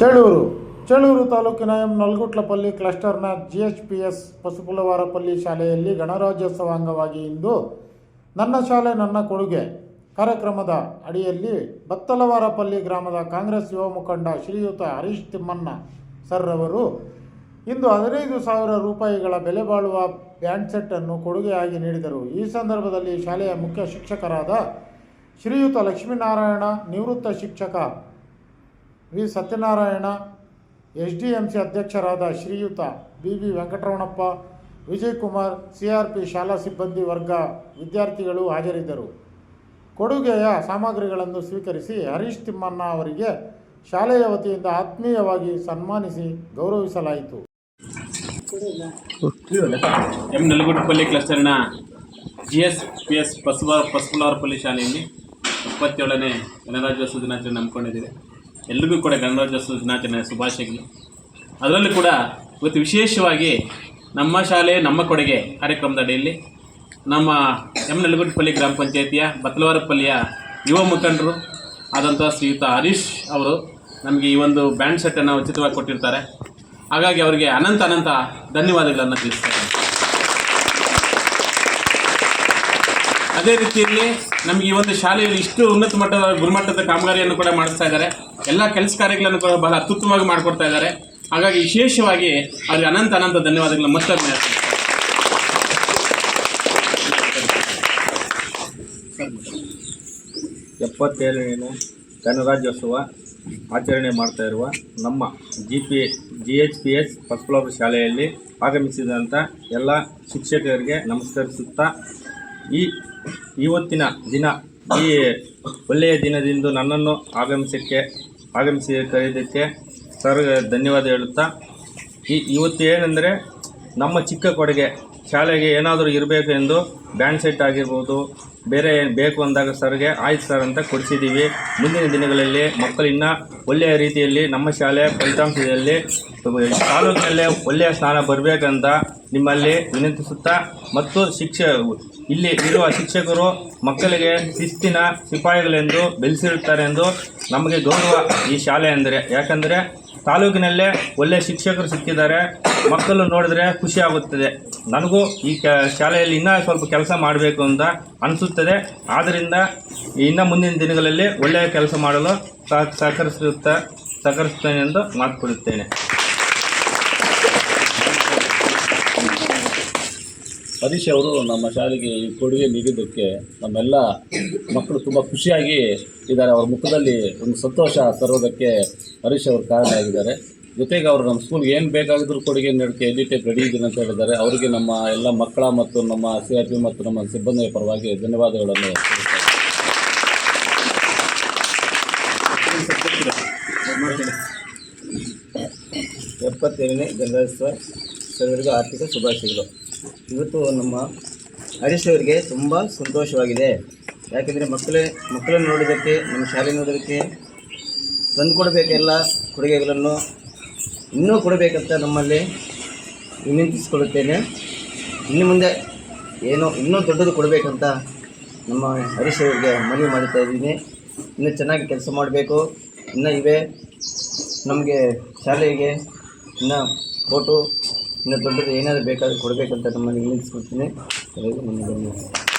ಚೇಳೂರು ಚೇಳೂರು ತಾಲೂಕಿನ M Nalgutlapalli ಕ್ಲಸ್ಟರ್ನ G H P S Pasupulavarapalli ಶಾಲೆಯಲ್ಲಿ ಗಣರಾಜ್ಯೋತ್ಸವ ಅಂಗವಾಗಿ ಇಂದು ನನ್ನ ಶಾಲೆ ನನ್ನ ಕೊಡುಗೆ. ಕಾರ್ಯಕ್ರಮದ ಅಡಿಯಲ್ಲಿ ಬತ್ತಲವಾರಪಲ್ಲಿ ಗ್ರಾಮದ ಕಾಂಗ್ರೆಸ್ ಯುವ ಮುಖಂಡ ಶ್ರೀಯುತ ಹರೀಶ್ ತಿಮ್ಮಣ್ಣ ಸರ್ ಅವರು ಇಂದು ಹದಿನೈದು ಸಾವಿರ ರೂಪಾಯಿಗಳ ಬೆಲೆ ಬಾಳುವ ಬ್ಯಾಂಡ್ ಸೆಟ್ಟನ್ನು ಕೊಡುಗೆಯಾಗಿ ನೀಡಿದರು. ಈ ಸಂದರ್ಭದಲ್ಲಿ ಶಾಲೆಯ ಮುಖ್ಯ ಶಿಕ್ಷಕರಾದ ಶ್ರೀಯುತ ಲಕ್ಷ್ಮೀನಾರಾಯಣ ನಿವೃತ್ತ ಶಿಕ್ಷಕ V Satyanarayana, H D M C ಅಧ್ಯಕ್ಷರಾದ Sriyuta B V Venkataramanappa, Vijayakumar, C R P ಶಾಲಾ ಸಿಬ್ಬಂದಿ ವರ್ಗ ವಿದ್ಯಾರ್ಥಿಗಳು ಹಾಜರಿದ್ದರು. ಕೊಡುಗೆಯ ಸಾಮಗ್ರಿಗಳನ್ನು ಸ್ವೀಕರಿಸಿ ಹರೀಶ್ ತಿಮ್ಮಣ್ಣ ಅವರಿಗೆ ಶಾಲೆಯ ವತಿಯಿಂದ ಆತ್ಮೀಯವಾಗಿ ಸನ್ಮಾನಿಸಿ ಗೌರವಿಸಲಾಯಿತು. ಎಂ ನಲಗುಡ್ಪಲ್ಲಿ ಕ್ಲಸ್ಟರ್ನ ಜಿ ಎಸ್ ಪಿ ಎಸ್ ಪಸ್ವ ಪಸ್ಪುಲಾರ್ಪಲ್ಲಿ ಶಾಲೆಯಲ್ಲಿ ಇಪ್ಪತ್ತೇಳನೇ ಗಣರಾಜ್ಯೋತ್ಸವ ದಿನಾಚರಣೆ ನಂಬ್ಕೊಂಡಿದ್ದೀವಿ ಎಲ್ರಿಗೂ ಕೂಡ ಗಣರಾಜ್ಯೋತ್ಸವ ದಿನಾಚರಣೆ ಶುಭಾಶಯಗಳು. ಅದರಲ್ಲೂ ಕೂಡ ಇವತ್ತು ವಿಶೇಷವಾಗಿ ನಮ್ಮ ಶಾಲೆ, ನಮ್ಮ ಕೊಡುಗೆ ಕಾರ್ಯಕ್ರಮದ ಅಡಿಯಲ್ಲಿ ನಮ್ಮ ಎಂ ನಲಗುಡ್ಪಲ್ಲಿ ಗ್ರಾಮ ಪಂಚಾಯಿತಿಯ ಬತ್ಲವಾರಪಲ್ಲಿಯ ಯುವ ಮುಖಂಡರು ಆದಂಥ ಶ್ರೀಯುತ ಹರೀಶ್ ಅವರು ನಮಗೆ ಈ ಒಂದು ಬ್ಯಾಂಡ್ ಸೆಟ್ಟನ್ನು ಉಚಿತವಾಗಿ ಕೊಟ್ಟಿರ್ತಾರೆ. ಹಾಗಾಗಿ ಅವರಿಗೆ ಅನಂತ ಅನಂತ ಧನ್ಯವಾದಗಳನ್ನು ತಿಳಿಸ್ತಾರೆ ಅದೇ ರೀತಿಯಲ್ಲಿ ನಮಗೆ ಈ ಒಂದು ಶಾಲೆಯಲ್ಲಿ ಇಷ್ಟು ಉನ್ನತ ಮಟ್ಟದ ಗುಣಮಟ್ಟದ ಕಾಮಗಾರಿಯನ್ನು ಕೂಡ ಮಾಡಿಸ್ತಾ ಇದ್ದಾರೆ. ಎಲ್ಲ ಕೆಲಸ ಕಾರ್ಯಗಳನ್ನು ಕೂಡ ಬಹಳ ಅತ್ಯುತ್ತಮವಾಗಿ ಮಾಡಿಕೊಡ್ತಾ ಇದ್ದಾರೆ. ಹಾಗಾಗಿ ವಿಶೇಷವಾಗಿ ಅವರಿಗೆ ಅನಂತ ಅನಂತ ಧನ್ಯವಾದಗಳನ್ನು ಮತ್ತೊಮ್ಮೆ. ಎಪ್ಪತ್ತೇಳನೇ ಗಣರಾಜ್ಯೋತ್ಸವ ಆಚರಣೆ ಮಾಡ್ತಾ ಇರುವ ನಮ್ಮ G P G H P S first ಶಾಲೆಯಲ್ಲಿ ಆಗಮಿಸಿದಂಥ ಎಲ್ಲ ಶಿಕ್ಷಕರಿಗೆ ನಮಸ್ಕರಿಸುತ್ತಾ ಈ ಇವತ್ತಿನ ದಿನ, ಈ ಒಳ್ಳೆಯ ದಿನದಿಂದ ನನ್ನನ್ನು ಆಗಮಿಸಕ್ಕೆ, ಆಗಮಿಸಿ ಕರೆಯೋದಕ್ಕೆ ಸರ್ ಧನ್ಯವಾದ ಹೇಳುತ್ತಾ, ಈ ಇವತ್ತು ಏನೆಂದರೆ ನಮ್ಮ ಚಿಕ್ಕ ಕೊಡುಗೆ, ಶಾಲೆಗೆ ಏನಾದರೂ ಇರಬೇಕು ಎಂದು ಬ್ಯಾಂಡ್ ಸೆಟ್ ಆಗಿರ್ಬೋದು, ಬೇರೆ ಏನು ಬೇಕು ಅಂದಾಗ ಸರ್ಗೆ ಆಯ್ತು ಸರ್ ಅಂತ ಕೊಡಿಸಿದ್ದೀವಿ. ಮುಂದಿನ ದಿನಗಳಲ್ಲಿ ಮಕ್ಕಳು ಇನ್ನೂ ಒಳ್ಳೆಯ ರೀತಿಯಲ್ಲಿ ನಮ್ಮ ಶಾಲೆ ಫಲಿತಾಂಶದಲ್ಲಿ, ತಾಲೂಕಿನಲ್ಲೇ ಒಳ್ಳೆಯ ಸ್ಥಾನ ಬರಬೇಕಂತ ನಿಮ್ಮಲ್ಲಿ ವಿನಂತಿಸುತ್ತಾ, ಮತ್ತು ಶಿಕ್ಷ ಇಲ್ಲಿ ಇರುವ ಶಿಕ್ಷಕರು ಮಕ್ಕಳಿಗೆ ಶಿಸ್ತಿನ ಸಿಪಾಯಿಗಳೆಂದು ಬೆಳೆಸಿರುತ್ತಾರೆ ಎಂದು ನಮಗೆ ಗೌರವ ಈ ಶಾಲೆ ಅಂದರೆ. ಯಾಕಂದರೆ ತಾಲೂಕಿನಲ್ಲೇ ಒಳ್ಳೆಯ ಶಿಕ್ಷಕರು ಸಿಕ್ಕಿದ್ದಾರೆ. ಮಕ್ಕಳು ನೋಡಿದ್ರೆ ಖುಷಿ ಆಗುತ್ತದೆ. ನನಗೂ ಈ ಕ ಶಾಲೆಯಲ್ಲಿ ಇನ್ನೂ ಸ್ವಲ್ಪ ಕೆಲಸ ಮಾಡಬೇಕು ಅಂತ ಅನಿಸುತ್ತದೆ. ಆದ್ದರಿಂದ ಇನ್ನು ಮುಂದಿನ ದಿನಗಳಲ್ಲಿ ಒಳ್ಳೆಯ ಕೆಲಸ ಮಾಡಲು ಸಹ ಸಹಕರಿಸುತ್ತಾ ಸಹಕರಿಸುತ್ತೇನೆ ಎಂದು ಮಾತು ಕೊಡುತ್ತೇನೆ ಹರೀಶ್ ಅವರು ನಮ್ಮ ಶಾಲೆಗೆ ಈ ಕೊಡುಗೆ ನೀಡಿದ್ದಕ್ಕೆ ನಮ್ಮೆಲ್ಲ ಮಕ್ಕಳು ತುಂಬ ಖುಷಿಯಾಗಿ ಇದ್ದಾರೆ. ಅವರ ಮುಖದಲ್ಲಿ ಒಂದು ಸಂತೋಷ ತರೋದಕ್ಕೆ ಹರೀಶ್ ಅವರು ಕಾರಣ ಆಗಿದ್ದಾರೆ. ಜೊತೆಗೆ ಅವರು ನಮ್ಮ ಸ್ಕೂಲ್ಗೆ ಏನು ಬೇಕಾಗಿದ್ರು ಕೊಡುಗೆ ನೀಡೋಕ್ಕೆ ಟೈಪ್ ರೆಡಿ ಇದ್ದೀನಿ ಅಂತ ಹೇಳಿದ್ದಾರೆ. ಅವರಿಗೆ ನಮ್ಮ ಎಲ್ಲ ಮಕ್ಕಳ ಮತ್ತು ನಮ್ಮ ಸಿ ಆರ್ ಪಿ ಮತ್ತು ನಮ್ಮ ಸಿಬ್ಬಂದಿಯ ಪರವಾಗಿ ಧನ್ಯವಾದಗಳನ್ನು ಎಪ್ಪತ್ತೇಳನೇ ಗಣರಾಜ್ಯೋತ್ಸವ ಸರ್ವರಿಗೂ ಆರ್ಥಿಕ ಶುಭಾಶಯಗಳು. ಇವತ್ತು ನಮ್ಮ ಹರೀಶ್ ಅವರಿಗೆ ತುಂಬ ಸಂತೋಷವಾಗಿದೆ. ಯಾಕೆಂದರೆ ಮಕ್ಕಳೇ, ಮಕ್ಕಳನ್ನು ನೋಡೋದಕ್ಕೆ, ನಮ್ಮ ಶಾಲೆ ನೋಡೋದಕ್ಕೆ, ತಂದು ಕೊಡಬೇಕೆಲ್ಲ ಕೊಡುಗೆಗಳನ್ನು ಇನ್ನೂ ಕೊಡಬೇಕಂತ ನಮ್ಮಲ್ಲಿ ವಿನಂತಿಸಿಕೊಳ್ಳುತ್ತೇನೆ. ಇನ್ನು ಮುಂದೆ ಏನೋ ಇನ್ನೂ ದೊಡ್ಡದು ಕೊಡಬೇಕಂತ ನಮ್ಮ ಹರೀಶ್ ಅವರಿಗೆ ಮನವಿ ಮಾಡ್ತಾ ಇದ್ದೀನಿ. ಇನ್ನೂ ಚೆನ್ನಾಗಿ ಕೆಲಸ ಮಾಡಬೇಕು. ಇನ್ನೂ ಇವೆ ನಮಗೆ ಶಾಲೆಗೆ ಇನ್ನು ಫೋಟೋ ಇನ್ನು ದೊಡ್ಡದು ಏನಾದರೂ ಬೇಕಾದರೂ ಕೊಡಬೇಕಂತ ನಮ್ಮಲ್ಲಿ ವಿನಂತಿಸ್ಕೊಳ್ತೀನಿ ಎಲ್ಲರಿಗೂ ನನ್ನ ಧನ್ಯವಾದ